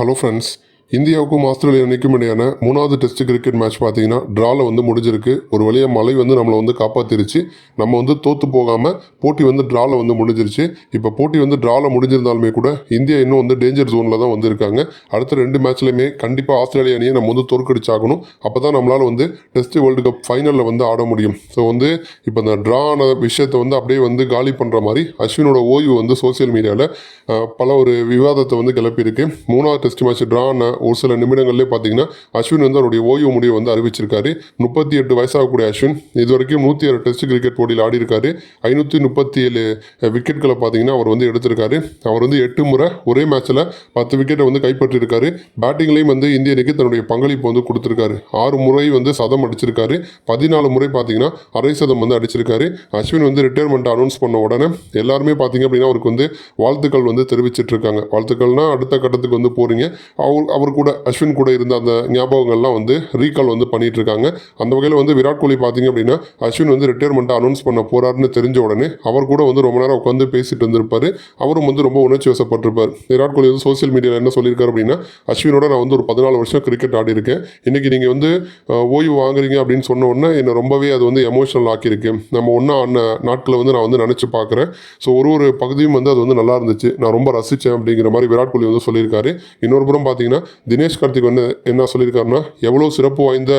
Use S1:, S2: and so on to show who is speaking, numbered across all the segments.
S1: Hello friends இந்தியாவுக்கும் Australia அணிக்கும் இடையான மூணாவது டெஸ்ட் கிரிக்கெட் மேட்ச் பார்த்தீங்கன்னா ட்ராவில் வந்து முடிஞ்சிருக்கு. ஒரு வழியாக மழை வந்து நம்மளை வந்து காப்பாற்றிருச்சு நம்ம வந்து தோற்று போகாமல் போட்டி வந்து ட்ராவில் வந்து முடிஞ்சிருச்சு. இப்போ போட்டி வந்து ட்ராவில் முடிஞ்சிருந்தாலுமே கூட இந்தியா இன்னும் வந்து டேஞ்சர் ஜோனில் தான் வந்திருக்காங்க. அடுத்த ரெண்டு மேட்ச்லையுமே கண்டிப்பாக ஆஸ்திரேலியா அணியை நம்ம வந்து தோற்கடிச்சாகணும். அப்போ தான் நம்மளால் வந்து டெஸ்ட் வேர்ல்டு கப் ஃபைனலில் வந்து ஆட முடியும். ஸோ வந்து இப்போ இந்த ட்ரா ஆன விஷயத்தை வந்து அப்படியே வந்து காலி பண்ணுற மாதிரி அஸ்வினோட ஓய்வு வந்து சோசியல் மீடியாவில் பல ஒரு விவாதத்தை வந்து கிளப்பியிருக்கு. மூணாவது டெஸ்ட் மேட்ச் ட்ரா ஆன ஒரு சில நிமிடங்கள்லேயே பார்த்தீங்கன்னா அஸ்வின் வந்து அவருடைய ஓய்வு முடிவை வந்து அறிவிச்சிருக்காரு. முப்பத்தி எட்டு வயசாகக்கூடிய அஸ்வின் இது வரைக்கும் நூற்றி ஆறு டெஸ்ட் கிரிக்கெட் போட்டியில் ஆடி இருக்காரு ஐநூற்றி முப்பத்தி ஏழு விக்கெட்களை பார்த்தீங்கன்னா அவர் வந்து எடுத்திருக்காரு. அவர் வந்து எட்டு முறை ஒரே மேட்ச்சில் பத்து விக்கெட்டை வந்து கைப்பற்றியிருக்காரு. பேட்டிங்லேயும் வந்து இந்திய அணிக்கு தன்னுடைய பங்களிப்பு வந்து கொடுத்துருக்காரு. ஆறு முறை வந்து சதம் அடிச்சிருக்காரு. பதினாலு முறை பார்த்தீங்கன்னா அரை சதம் வந்து அடிச்சிருக்காரு. அஸ்வின் வந்து ரிட்டையர்மெண்ட் அனௌன்ஸ் பண்ண உடனே எல்லாருமே பார்த்தீங்க அப்படின்னா அவருக்கு வந்து வாழ்த்துக்கள் வந்து தெரிவிச்சிட்டு இருக்காங்க. வாழ்த்துக்கள்னா அடுத்த கட்டத்துக்கு வந்து போகிறீங்க அவர் அவர் கூட அஸ்வின் கூட இருந்த அந்த ஞாபகங்கள்லாம் வந்து ரீகால் வந்து பண்ணிட்டு இருக்காங்க அந்த வகையில் வந்து விராட் கோலி பார்த்தீங்க அப்படின்னா அஸ்வின் வந்து ரிட்டையர்மெண்ட்டை அனௌன்ஸ் பண்ண போறாருன்னு தெரிஞ்ச உடனே அவர் கூட வந்து ரொம்ப நேரம் உட்காந்து பேசிட்டு இருந்திருப்பாரு. அவரும் வந்து ரொம்ப உணர்ச்சி வசப்பட்டிருப்பார். விராட் கோலி வந்து சோசியல் மீடியாவில் என்ன சொல்லியிருக்காரு அப்படின்னா அஸ்வினோட நான் வந்து ஒரு பதினாலு வருஷம் கிரிக்கெட் ஆடி இருக்கேன் இன்னைக்கு நீங்கள் வந்து ஓய்வு வாங்குறீங்க அப்படின்னு சொன்ன உடனே என்னை ரொம்பவே அது வந்து எமோஷனல் ஆக்கியிருக்கு. நம்ம ஒன்றா ஆன நாட்களை வந்து நான் வந்து நினச்சி பார்க்குறேன். ஸோ ஒரு ஒரு பகுதியும் வந்து அது வந்து நல்லா இருந்துச்சு. நான் ரொம்ப ரசித்தேன் அப்படிங்கிற மாதிரி விராட் கோலி வந்து சொல்லியிருக்காரு. இன்னொரு புறம் பார்த்தீங்கன்னா தினேஷ் கார்த்திக் வந்து என்ன சொல்லியிருக்காருன்னா எவ்வளோ சிறப்பு வாய்ந்த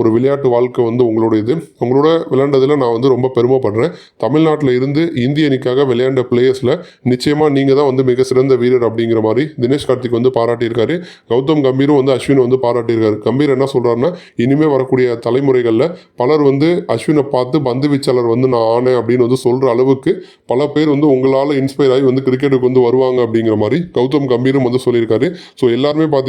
S1: ஒரு விளையாட்டு வாழ்க்கை வந்து உங்களோட இது உங்களோட விளையாண்டதில் நான் வந்து ரொம்ப பெருமைப்படுறேன். தமிழ்நாட்டில் இருந்து இந்திய அணிக்காக விளையாண்ட பிளேயர்ஸில் நிச்சயமாக நீங்கள் தான் வந்து மிக சிறந்த வீரர் அப்படிங்கிற மாதிரி தினேஷ் கார்த்திக் வந்து பாராட்டியிருக்காரு. கௌதம் கம்பீரும் வந்து அஸ்வின் வந்து பாராட்டியிருக்காரு. கம்பீர் என்ன சொல்கிறாருன்னா இனிமேல் வரக்கூடிய தலைமுறைகளில் பலர் வந்து அஸ்வினை பார்த்து பந்து வீச்சாளர் வந்து நான் ஆனேன் அப்படின்னு வந்து சொல்கிற அளவுக்கு பல பேர் வந்து உங்களால் இன்ஸ்பயர் ஆகி வந்து கிரிக்கெட்டுக்கு வந்து வருவாங்க அப்படிங்கிற மாதிரி கௌதம் கம்பீரும் வந்து சொல்லியிருக்காரு. ஸோ எல்லாருமே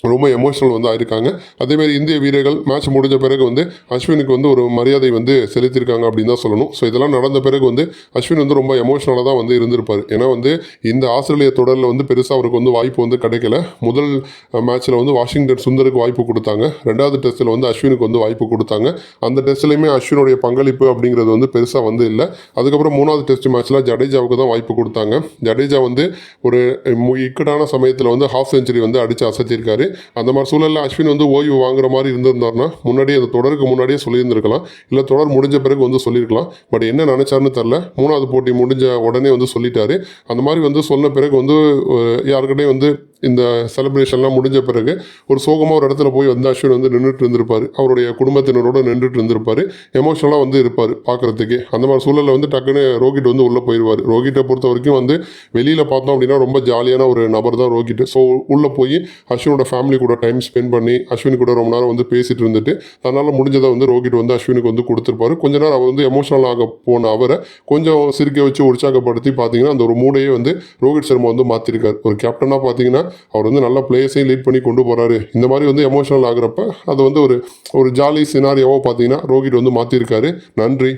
S1: ரொம்ப எமோஷனல் வந்து ஆயிருக்காங்க. அதேமாதிரி இந்திய வீரர்கள் மேட்ச் முடிஞ்ச பிறகு வந்து அஸ்வினுக்கு வந்து ஒரு மரியாதை வந்து செலுத்தியிருக்காங்க அப்படின்னு தான் சொல்லணும். ஸோ இதெல்லாம் நடந்த பிறகு வந்து அஸ்வின் வந்து ரொம்ப எமோஷனலாக தான் வந்து இருந்திருப்பார். ஏன்னா வந்து இந்த ஆஸ்திரேலிய தொடரில் வந்து பெருசாக அவருக்கு வந்து வாய்ப்பு வந்து கிடைக்கல. முதல் மேட்ச்சில் வந்து வாஷிங்டன் சுந்தருக்கு வாய்ப்பு கொடுத்தாங்க. ரெண்டாவது டெஸ்ட்டில் வந்து அஸ்வினுக்கு வந்து வாய்ப்பு கொடுத்தாங்க. அந்த டெஸ்ட்லையுமே அஸ்வினுடைய பங்களிப்பு அப்படிங்கிறது வந்து பெருசாக வந்து இல்லை. அதுக்கப்புறம் மூணாவது டெஸ்ட் மேட்ச்சில் ஜடேஜாவுக்கு தான் வாய்ப்பு கொடுத்தாங்க. ஜடேஜா வந்து ஒரு மு- இக்கட்டான சமயத்தில் வந்து ஹாஃப் செஞ்சுரி வந்து அடித்து அசத்தியிருக்காரு. அந்த மாதிரி சூழலில் அஸ்வின் வந்து ஓய்வு வாங்குற மாதிரி இருந்திருந்தாருன்னா முன்னாடியே அந்த தொடருக்கு முன்னாடியே சொல்லியிருந்திருக்கலாம். இல்லை தொடர் முடிஞ்ச பிறகு வந்து சொல்லியிருக்கலாம். பட் என்ன நினச்சாருன்னு தெரில மூணாவது போட்டி முடிஞ்ச உடனே வந்து சொல்லிட்டாரு. அந்த மாதிரி வந்து சொன்ன பிறகு வந்து அஹ், யாருக்கிட்டையும் வந்து இந்த செலிப்ரேஷன்லாம் முடிஞ்ச பிறகு ஒரு சோகமாக ஒரு இடத்துல போய் வந்து அஸ்வின் வந்து நின்றுட்டு இருந்திருப்பார். அவருடைய குடும்பத்தினரோட நின்றுட்டு இருந்திருப்பார். எமோஷனலாக வந்து இருப்பார் பார்க்குறதுக்கு. அந்த மாதிரி சூழலில் வந்து டக்குன்னு ரோகிட் வந்து உள்ளே போயிடுவார் ரோகிட்டை பொறுத்த வரைக்கும் வந்து வெளியில் பார்த்தோம் அப்படின்னா ரொம்ப ஜாலியான ஒரு நபர் தான் ரோகிட் ஸோ உள்ளே போய் அஸ்வினோட ஃபேமிலி கூட டைம் ஸ்பெண்ட் பண்ணி அஸ்வின் கூட ரொம்ப நேரம் வந்து பேசிட்டு இருந்துட்டு தன்னால் முடிஞ்சதை வந்து ரோகிட் வந்து அஸ்வினுக்கு வந்து கொடுத்துருப்பாரு. கொஞ்ச நேரம் அவர் வந்து எமோஷனல் ஆக போன அவரை கொஞ்சம் சிரிக்க வச்சு உற்சாகப்படுத்தி பார்த்தீங்கன்னா அந்த ஒரு மூடையே வந்து ரோஹித் சர்மா வந்து மாற்றிருக்காரு ஒரு கேப்டனாக பார்த்தீங்கன்னா அவர் வந்து நல்ல பிளேயர்ஸையும் லீட் பண்ணி கொண்டு போகிறாரு இந்த மாதிரி வந்து எமோஷனல் ஆகுறப்ப அது வந்து ஒரு ஒரு ஜாலி சினாரியாவோ பார்த்தீங்கன்னா ரோஹித் வந்து மாற்றிருக்காரு நன்றி.